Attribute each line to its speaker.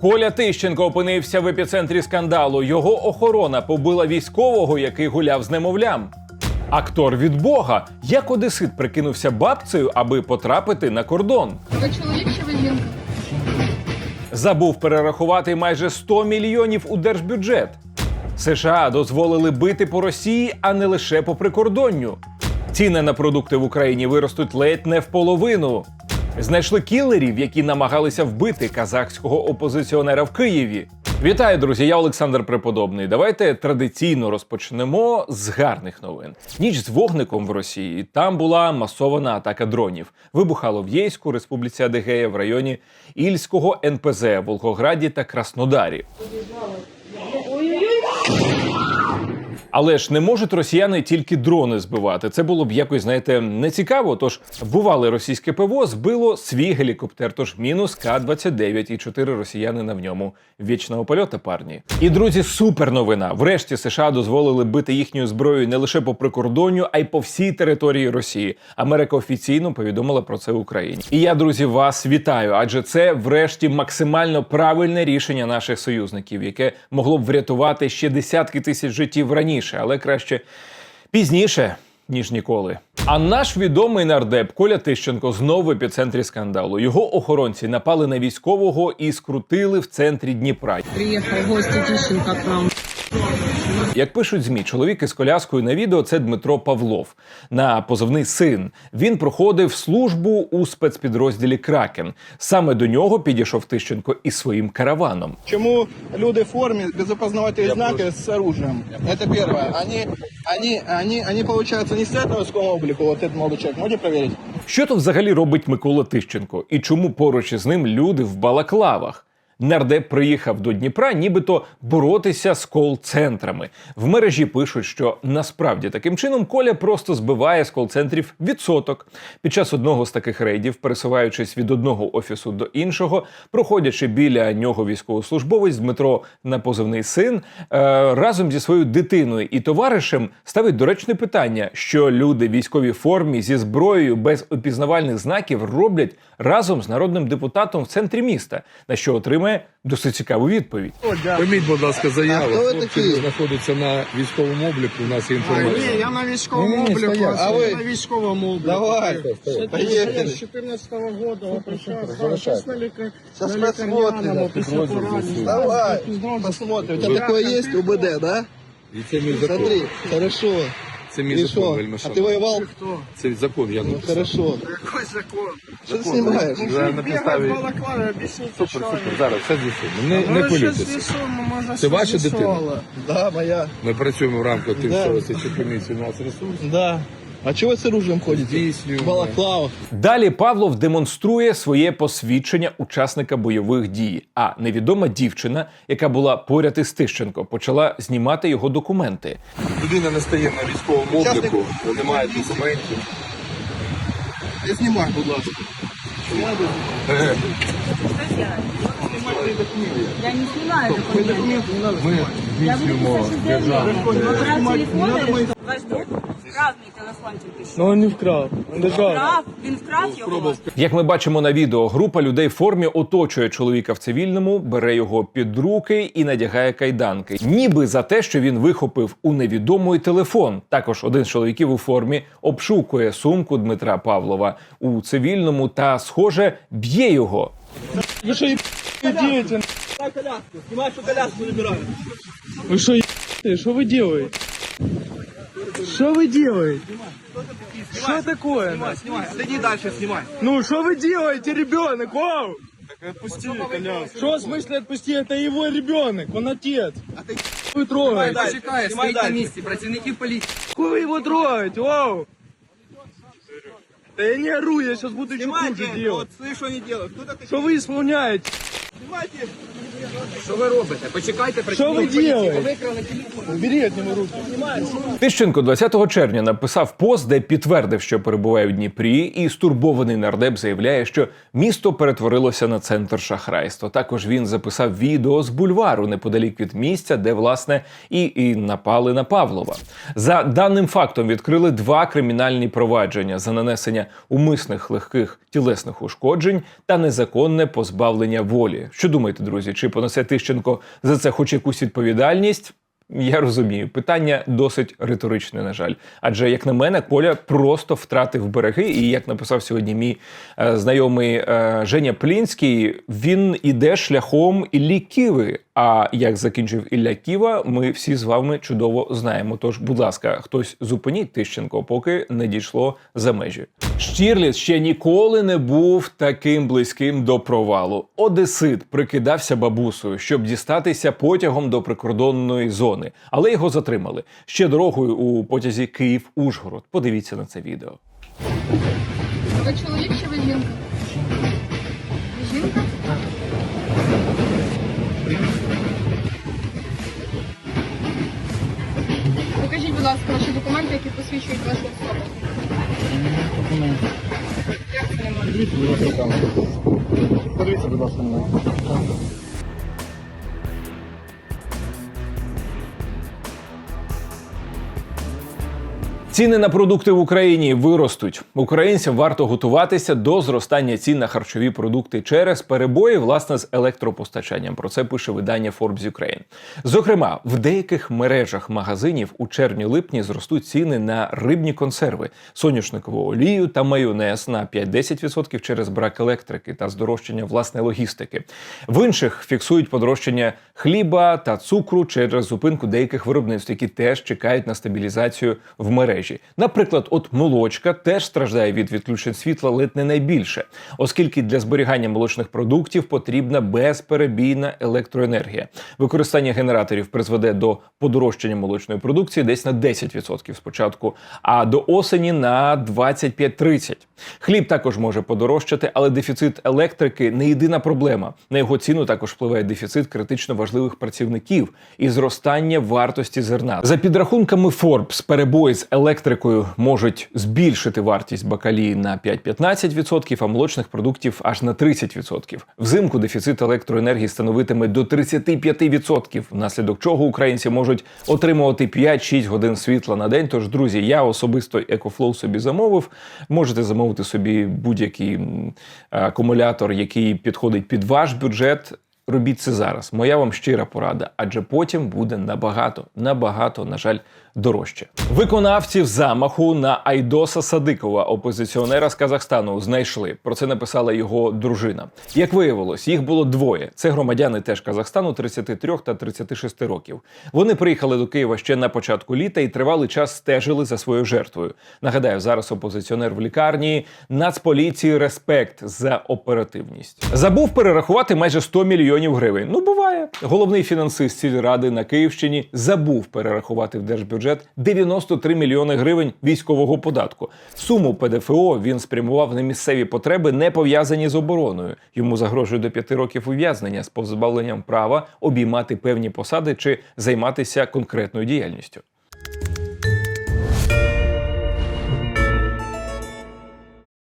Speaker 1: Коля Тищенко опинився в епіцентрі скандалу. Його охорона побила військового, який гуляв з немовлям. Актор від Бога, як одесит прикинувся бабцею, аби потрапити на кордон.
Speaker 2: Ви чоловік чи ви жінка?
Speaker 1: Забув перерахувати майже 100 мільйонів у держбюджет. США дозволили бити по Росії, а не лише по прикордонню. Ціни на продукти в Україні виростуть ледь не в половину. Знайшли кілерів, які намагалися вбити казахського опозиціонера в Києві. Вітаю, друзі! Я Олександр Преподобний. Давайте традиційно розпочнемо з гарних новин. Ніч з вогником в Росії. Там була масована атака дронів. Вибухало в Єйську, Республіці Адегея, в районі Ільського НПЗ, Волгограді та Краснодарі. Але ж не можуть росіяни тільки дрони збивати. Це було б якось, знаєте, нецікаво. Тож бувале російське ПВО збило свій гелікоптер. Тож мінус К-29 і чотири росіянина в ньому. Вічного польоту, парні. І друзі, супер новина. Врешті США дозволили бити їхньою зброєю не лише по прикордонню, а й по всій території Росії. Америка офіційно повідомила про це Україні. І я, друзі, вас вітаю, адже це, врешті, максимально правильне рішення наших союзників, яке могло б врятувати ще десятки тисяч життів раніше, але краще пізніше. Ніж ніколи. А наш відомий нардеп Коля Тищенко знову в епіцентрі скандалу. Його охоронці напали на військового і скрутили в центрі Дніпра.
Speaker 3: Приїхав гость Тищенко.
Speaker 1: Як пишуть змі, чоловік із коляскою на відео це Дмитро Павлов на позивний син. Він проходив службу у спецпідрозділі Кракен. Саме до нього підійшов Тищенко із своїм караваном.
Speaker 4: Чему люди в форме без опознавательных знаков с оружием? Это первое. Они, они, они, они, получается, не стоят на войсковом облику, вот этот молодой человек. Можете проверить?
Speaker 1: Що то взагалі робить Микола Тищенко? І чому поруч із ним люди в балаклавах? Нардеп приїхав до Дніпра, нібито боротися з кол-центрами. В мережі пишуть, що насправді таким чином Коля просто збиває з кол-центрів відсоток. Під час одного з таких рейдів, пересуваючись від одного офісу до іншого, проходячи біля нього військовослужбовець Дмитро на позивний син е, разом зі своєю дитиною і товаришем ставить доречне питання, що люди в військовій формі зі зброєю без опізнавальних знаків роблять разом з народним депутатом в центрі міста, на що отримає досить цікаву відповідь.
Speaker 5: Прийміть, будь ласка, заяву.
Speaker 4: А хто ви
Speaker 5: Хлопці
Speaker 4: такі?
Speaker 5: знаходяться на військовому обліку. У нас є інформація.
Speaker 6: Ні, я на військовому
Speaker 5: Ні-ні,
Speaker 6: обліку,
Speaker 5: стоять.
Speaker 4: А ви?
Speaker 6: на військовому обліку.
Speaker 4: Давай, поехали.
Speaker 6: З 14 года, вот сейчас,
Speaker 5: Залишайте.
Speaker 6: сейчас на лікар...
Speaker 4: Сейчас
Speaker 6: на
Speaker 4: посмотрим.
Speaker 6: після поранення.
Speaker 4: Давай, посмотрим. У тебя такое есть, УБД, да?
Speaker 5: І це мій закон.
Speaker 4: Смотри, хорошо.
Speaker 5: Це мій закон,
Speaker 4: що?
Speaker 5: вельми
Speaker 4: А
Speaker 5: ти
Speaker 4: воював?
Speaker 5: Це закон, я
Speaker 4: Ну,
Speaker 5: написав.
Speaker 4: хорошо.
Speaker 6: Який закон?
Speaker 4: Що ти знімаєш?
Speaker 5: Вже на підставі.
Speaker 6: в балаклаві,
Speaker 5: Супер, супер. Зараз все з'ясуємо. Не, не
Speaker 6: може,
Speaker 5: Це ваша дитина?
Speaker 4: Да, моя.
Speaker 5: Ми працюємо в рамках тимчасової слідчої комісії. У нас ресурс.
Speaker 4: Да. А чего вы с оружием ходите?
Speaker 5: Здійснюємо.
Speaker 4: В балаклавах.
Speaker 1: Далі Павлов демонструє своє посвідчення учасника бойових дій. А невідома дівчина, яка була поряд із Тищенко, почала знімати його документи.
Speaker 5: Людина не стає на військовому
Speaker 4: Учасник-
Speaker 5: обліку, немає документів.
Speaker 4: Не снимай, будь ласка.
Speaker 5: Е,
Speaker 7: Я не снимаю документы.
Speaker 5: Ми
Speaker 7: Я буду писать заявление. Украл телефон или что? Ваш друг вкрав мій телефончик і що?
Speaker 6: Ну, він не вкрав. Він держав.
Speaker 7: Вкрав? Він вкрав його?
Speaker 1: Як ми бачимо на відео, група людей в формі оточує чоловіка в цивільному, бере його під руки і надягає кайданки, ніби за те, що він вихопив у невідомий телефон. Також один з чоловіків у формі обшукує сумку Дмитра Павлова у цивільному та, схоже, б'є його.
Speaker 6: Ви що, є дієте? Ви що, є? Що ви делаете? Что вы делаете? Что такое?
Speaker 4: Снимай, отойди дальше, снимай.
Speaker 6: Ну, что вы делаете, ребенок? Вау! Отпусти, Что в смысле отпусти? Это его ребенок, он отец. Вы трогаете.
Speaker 4: Почекай, стоїть на місці, працівники поліції.
Speaker 6: Какой вы его трогаете? Вау! Да я не ору, я сейчас буду что хуже делать.
Speaker 4: Вот слышь, что они делают. Кто такой?
Speaker 6: Что вы исполняете?
Speaker 2: Що ви робите? Почекайте,
Speaker 6: Що ви. Убери него руки.
Speaker 1: Тищенко 20 червня написав пост, де підтвердив, що перебуває в Дніпрі, і стурбований нардеп заявляє, що місто перетворилося на центр шахрайства. Також він записав відео з бульвару неподалік від місця, де власне і, і напали на Павлова. За даним фактом відкрили два кримінальні провадження за нанесення умисних легких тілесних ушкоджень та незаконне позбавлення волі. Що думаєте, друзі? Чи понесе Тищенко за це хоч якусь відповідальність? Я розумію, питання досить риторичне, на жаль. Адже, як на мене, Коля просто втратив береги. І як написав сьогодні мій е, знайомий е, Женя Плінський, він іде шляхом Іллі Ківи. А як закінчив Ілля Ківа, ми всі з вами чудово знаємо. Тож, будь ласка, хтось зупиніть Тищенко, поки не дійшло за межі. Штірліц ще ніколи не був таким близьким до провалу. Одесит прикидався бабусею, щоб дістатися потягом до прикордонної зони, але його затримали ще дорогою у потязі Київ-Ужгород. Подивіться на це відео.
Speaker 8: Чоловік ласка, ваші документи, які посвідчують вашу особу. Як це немає?
Speaker 4: Подивіться, будь ласка, на.
Speaker 1: Ціни на продукти в Україні виростуть. Українцям варто готуватися до зростання цін на харчові продукти через перебої власне з електропостачанням. Про це пише видання Forbes Ukraine. Зокрема, в деяких мережах магазинів у червні-липні зростуть ціни на рибні консерви, соняшникову олію та майонез на 5-10% через брак електрики та здорожчання власне логістики. В інших фіксують подорожчання хліба та цукру через зупинку деяких виробництв, які теж чекають на стабілізацію в мережі. Наприклад, от молочка теж страждає від відключень світла ледь не найбільше, оскільки для зберігання молочних продуктів потрібна безперебійна електроенергія. Використання генераторів призведе до подорожчання молочної продукції десь на 10% спочатку, а до осені на 25-30%. Хліб також може подорожчати, але дефіцит електрики не єдина проблема. На його ціну також впливає дефіцит критично важливих працівників і зростання вартості зерна. За підрахунками Forbes, перебої з електрикою можуть збільшити вартість бакалії на 5-15%, а молочних продуктів аж на 30%. Взимку дефіцит електроенергії становитиме до 35%, внаслідок чого українці можуть отримувати 5-6 годин світла на день. Тож, друзі, я особисто EcoFlow собі замовив. Можете замовити собі будь-який акумулятор, який підходить під ваш бюджет. Робіть це зараз. Моя вам щира порада, адже потім буде набагато, набагато, на жаль, дорожче. Виконавців замаху на Айдоса Садикова, опозиціонера з Казахстану, знайшли. Про це написала його дружина. Як виявилось, їх було двоє. Це громадяни теж Казахстану 33 та 36 років. Вони приїхали до Києва ще на початку літа і тривалий час стежили за своєю жертвою. Нагадаю, зараз опозиціонер в лікарні Нацполіції респект за оперативність. Забув перерахувати майже 100 мільйонів гривень. Ну буває. Головний фінансист сільради на Київщині забув перерахувати в держбюджет 93 мільйони гривень військового податку. Суму ПДФО він спрямував на місцеві потреби, не пов'язані з обороною. Йому загрожує до 5 років ув'язнення з позбавленням права обіймати певні посади чи займатися конкретною діяльністю.